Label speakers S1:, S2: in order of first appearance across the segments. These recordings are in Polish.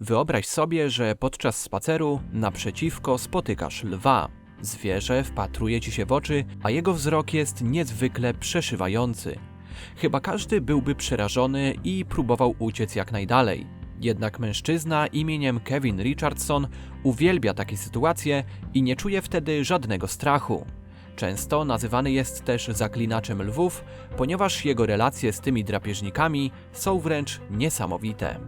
S1: Wyobraź sobie, że podczas spaceru naprzeciwko spotykasz lwa. Zwierzę wpatruje ci się w oczy, a jego wzrok jest niezwykle przeszywający. Chyba każdy byłby przerażony i próbował uciec jak najdalej. Jednak mężczyzna imieniem Kevin Richardson uwielbia takie sytuacje i nie czuje wtedy żadnego strachu. Często nazywany jest też zaklinaczem lwów, ponieważ jego relacje z tymi drapieżnikami są wręcz niesamowite.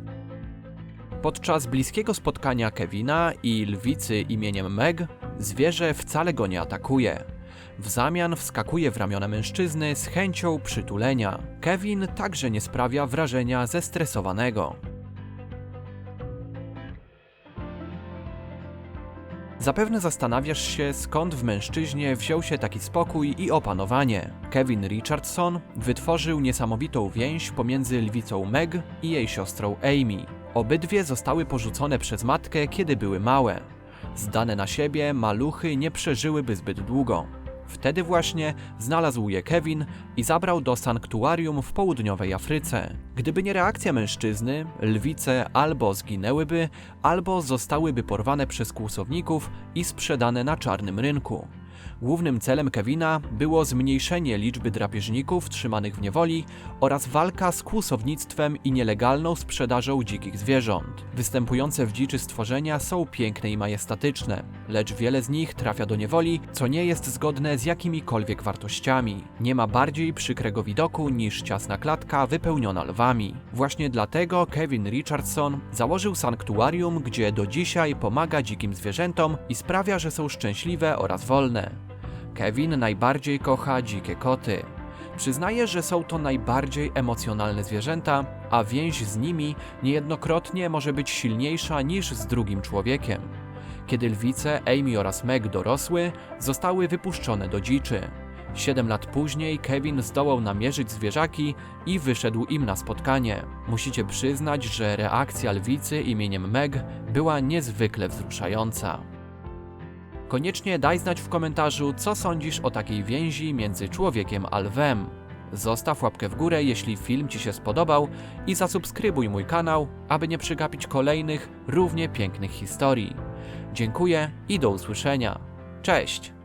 S1: Podczas bliskiego spotkania Kevina i lwicy imieniem Meg, zwierzę wcale go nie atakuje. W zamian wskakuje w ramiona mężczyzny z chęcią przytulenia. Kevin także nie sprawia wrażenia zestresowanego. Zapewne zastanawiasz się, skąd w mężczyźnie wziął się taki spokój i opanowanie. Kevin Richardson wytworzył niesamowitą więź pomiędzy lwicą Meg i jej siostrą Amy. Obydwie zostały porzucone przez matkę, kiedy były małe. Zdane na siebie, maluchy nie przeżyłyby zbyt długo. Wtedy właśnie znalazł je Kevin i zabrał do sanktuarium w południowej Afryce. Gdyby nie reakcja mężczyzny, lwice albo zginęłyby, albo zostałyby porwane przez kłusowników i sprzedane na czarnym rynku. Głównym celem Kevina było zmniejszenie liczby drapieżników trzymanych w niewoli oraz walka z kłusownictwem i nielegalną sprzedażą dzikich zwierząt. Występujące w dziczy stworzenia są piękne i majestatyczne, lecz wiele z nich trafia do niewoli, co nie jest zgodne z jakimikolwiek wartościami. Nie ma bardziej przykrego widoku niż ciasna klatka wypełniona lwami. Właśnie dlatego Kevin Richardson założył sanktuarium, gdzie do dzisiaj pomaga dzikim zwierzętom i sprawia, że są szczęśliwe oraz wolne. Kevin najbardziej kocha dzikie koty. Przyznaje, że są to najbardziej emocjonalne zwierzęta, a więź z nimi niejednokrotnie może być silniejsza niż z drugim człowiekiem. Kiedy lwice Amy oraz Meg dorosły, zostały wypuszczone do dziczy. Siedem lat później Kevin zdołał namierzyć zwierzaki i wyszedł im na spotkanie. Musicie przyznać, że reakcja lwicy imieniem Meg była niezwykle wzruszająca. Koniecznie daj znać w komentarzu, co sądzisz o takiej więzi między człowiekiem a lwem. Zostaw łapkę w górę, jeśli film Ci się spodobał i zasubskrybuj mój kanał, aby nie przegapić kolejnych, równie pięknych historii. Dziękuję i do usłyszenia. Cześć!